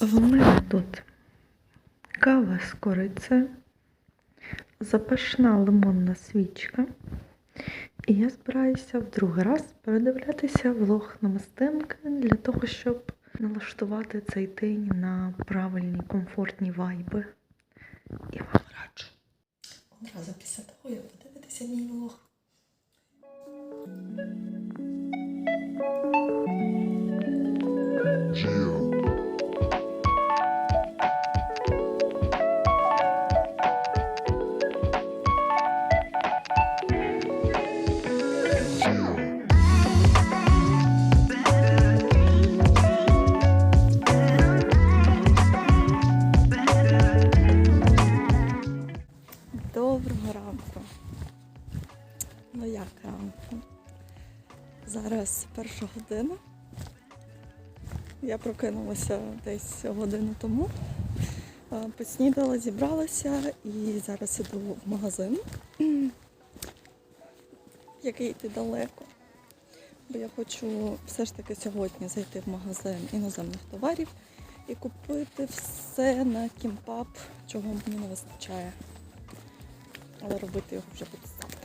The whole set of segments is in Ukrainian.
В мене тут кава з корицею, запашна лимонна свічка. І я збираюся в другий раз передивлятися влог намистинки для того, щоб налаштувати цей день на правильні комфортні вайби. І вам раджу. Одразу після того, як подивитися мій влог. Jill. Перша година. Я прокинулася десь годину тому. Поснідала, зібралася і зараз іду в магазин, який йти далеко. Бо я хочу все ж таки сьогодні зайти в магазин іноземних товарів і купити все на кімпап, чого мені не вистачає. Але робити його вже буде завтра.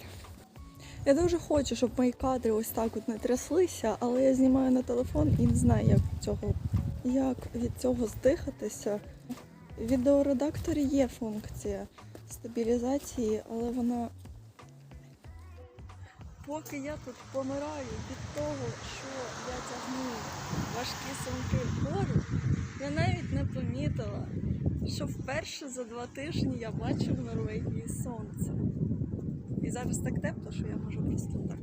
Я дуже хочу, щоб мої кадри ось так от не тряслися, але я знімаю на телефон і не знаю, як від цього, як від цього здихатися. В відеоредакторі є функція стабілізації, але вона. Поки я тут помираю від того, що я тягну важкі сумки вгору, я навіть не помітила, що вперше за два тижні я бачу в Норвегії сонце. І зараз так тепло, що я можу просто так.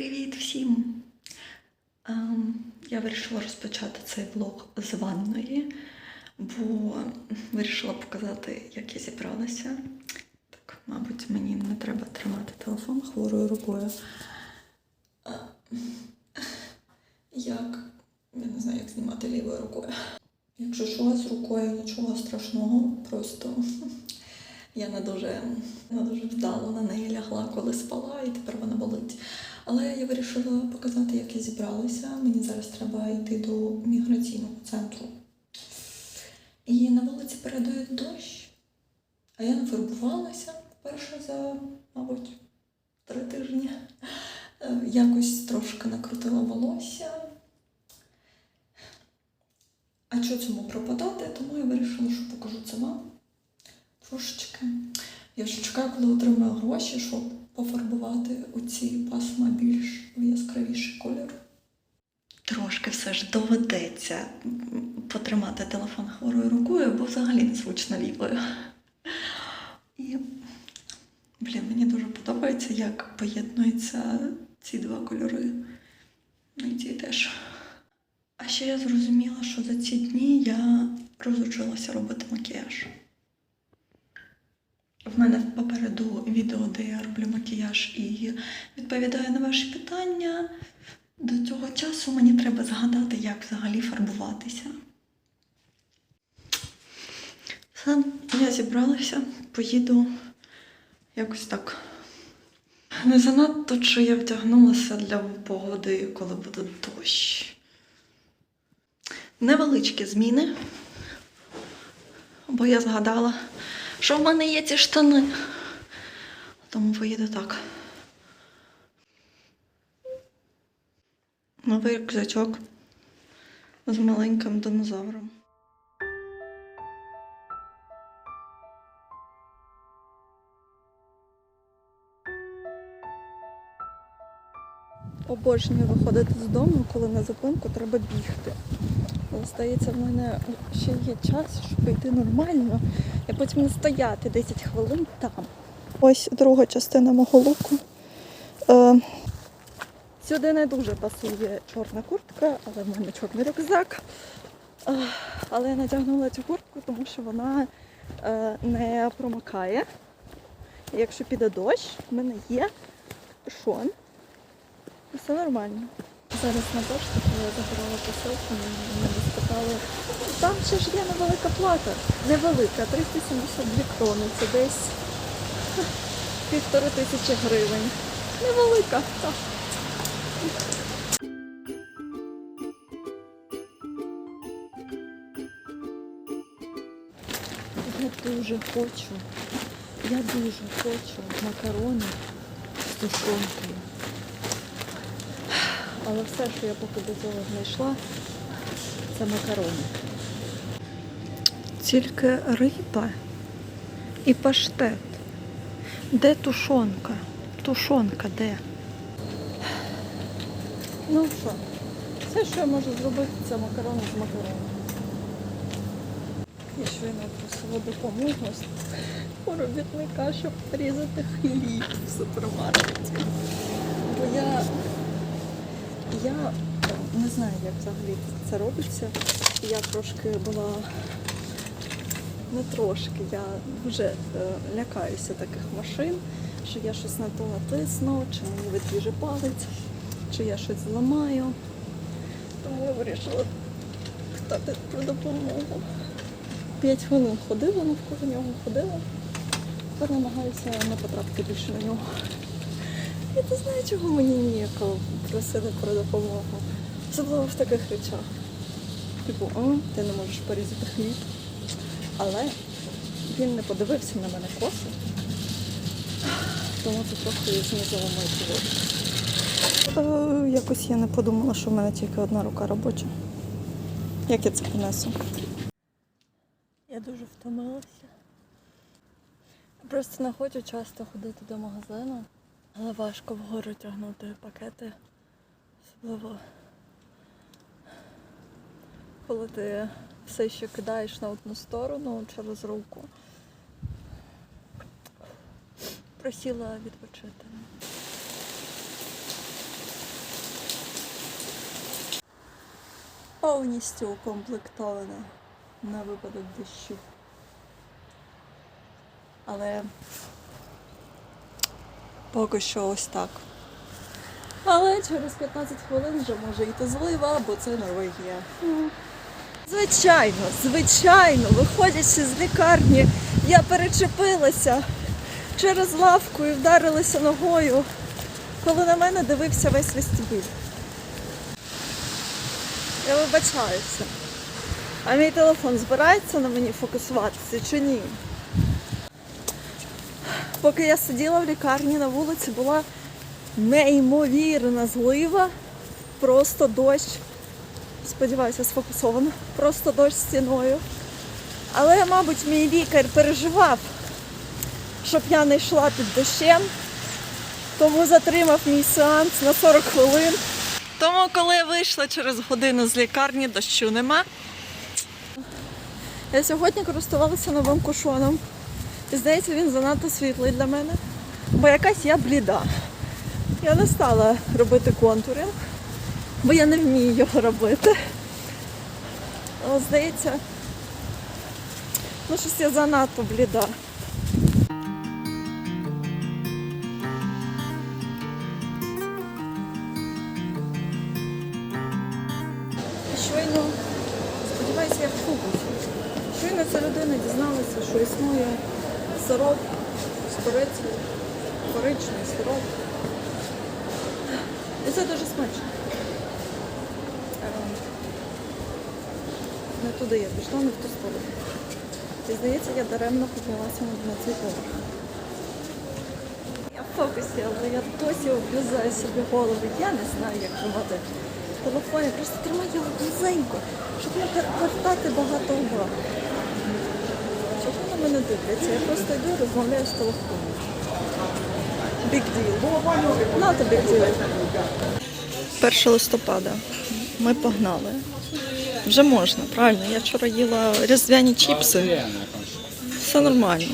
Привіт всім! Ем, я вирішила розпочати цей влог з ванної, бо вирішила показати, як я зібралася. Так, мабуть, мені не треба тримати телефон хворою рукою. Як? Я не знаю, як знімати лівою рукою. Якщо що, з рукою нічого страшного, просто я не дуже, не дуже вдало на неї лягла, коли спала, і тепер вона болить. Але я вирішила показати, як я зібралася. Мені зараз треба йти до міграційного центру. І на вулиці передає дощ, а я не фарбувалася вперше за, мабуть, три тижні. Е, Якось трошки накрутила волосся. А що цьому пропадати, тому я вирішила, що покажу це вам. Трошечки. Я вже чекаю, коли отримаю гроші, щоб пофарбувати оці пасма більш в яскравіший кольор. Трошки все ж доведеться потримати телефон хворою рукою, бо взагалі не звучно лівою. І, блін, мені дуже подобається, як поєднуються ці два кольори. Ну і ці теж. А ще я зрозуміла, що за ці дні я розучилася робити макіяж. В мене попереду відео, де я роблю макіяж і відповідаю на ваші питання. До цього часу мені треба згадати, як взагалі фарбуватися. Все, я зібралася, поїду якось так. Не занадто чи я вдягнулася для погоди, коли буде дощ. Невеличкі зміни, бо я згадала, що в мене є ці штани. Тому поїду так. Новий рюкзачок з маленьким динозавром. Обожнюю виходити з дому, коли на зупинку треба бігти. Але здається, в мене ще є час, щоб йти нормально, і потім не стояти 10 хвилин там. Ось друга частина мого луку. Е, сюди не дуже пасує чорна куртка, але в мене чорний рюкзак. Е, але я натягнула цю куртку, тому що вона е, не промокає. Якщо піде дощ, в мене є шон. Все нормально. Зараз на пошті, коли я забирала посилку, мені спитали, там ще ж є невелика плата. Невелика, 372 крони. Це десь півтори тисячі гривень. Невелика. Так. Я дуже хочу, я дуже хочу макарони з тушонкою. Але все, що я поки до цього знайшла, це макарони. Тільки риба і паштет. Де тушонка? Тушонка де? Ну що, все, що я можу зробити, це макарони з макаронами. Я щойно просила допомогу у робітника, щоб порізати хліб в супермаркеті. Бо я, я не знаю, як взагалі це робиться. Я трошки була не трошки, я дуже е, лякаюся таких машин, що я щось на то натисну, чи мені відріже палець, чи я щось зламаю. Тому я вирішила питати про допомогу. П'ять хвилин ходила навколо нього, ходила. Тепер намагаюся не потрапити більше на нього. Я не знаю, чого мені ніяко просити про допомогу. Особливо в таких речах. Типу, о, ти не можеш порізати хліб. Але він не подивився на мене косо, тому це трохи знизило мою поводу. Е, Якось я не подумала, що в мене тільки одна рука робоча. Як я це понесу? Я дуже втомилася. Просто не хочу часто ходити до магазину, але важко вгору тягнути пакети. Особливо коли ти все ще кидаєш на одну сторону через руку. Просіла відпочити. Повністю укомплектована на випадок дощу. Але поки що ось так. Але через 15 хвилин вже може йти злива, бо це Норвегія. Звичайно, звичайно, виходячи з лікарні, я перечепилася через лавку і вдарилася ногою, коли на мене дивився весь вестибюль. Я вибачаюся. А мій телефон збирається на мені фокусуватися чи ні? Поки я сиділа в лікарні на вулиці, була неймовірна злива, просто дощ. Сподіваюся, сфокусовано. Просто дощ стіною. Але, мабуть, мій лікар переживав, щоб я не йшла під дощем, тому затримав мій сеанс на 40 хвилин. Тому, коли я вийшла через годину з лікарні, дощу нема. Я сьогодні користувалася новим кушоном. І здається, він занадто світлий для мене, бо якась я бліда. Я не стала робити контуринг, бо я не вмію його робити. О, здається, ну щось я занадто бліда. Щойно, сподіваюся, я в. Щойно ця людина дізналася, що існує сироп з кориці, коричний сироп. І це дуже смачно. Ем, Не туди я пішла, не в ту сторону. І здається, я даремно піднялася на цей поверх. Я в фокусі, але я досі обв'язаю собі голову. Я не знаю, як тримати телефон. Я просто тримаю його близенько, щоб не перевертати багато уваги. На мене дивляться? Я просто йду і розмовляю з телефоном. Not a big deal. 1 листопада. Ми погнали. Вже можна, правильно. Я вчора їла різдвяні чіпси. Все нормально.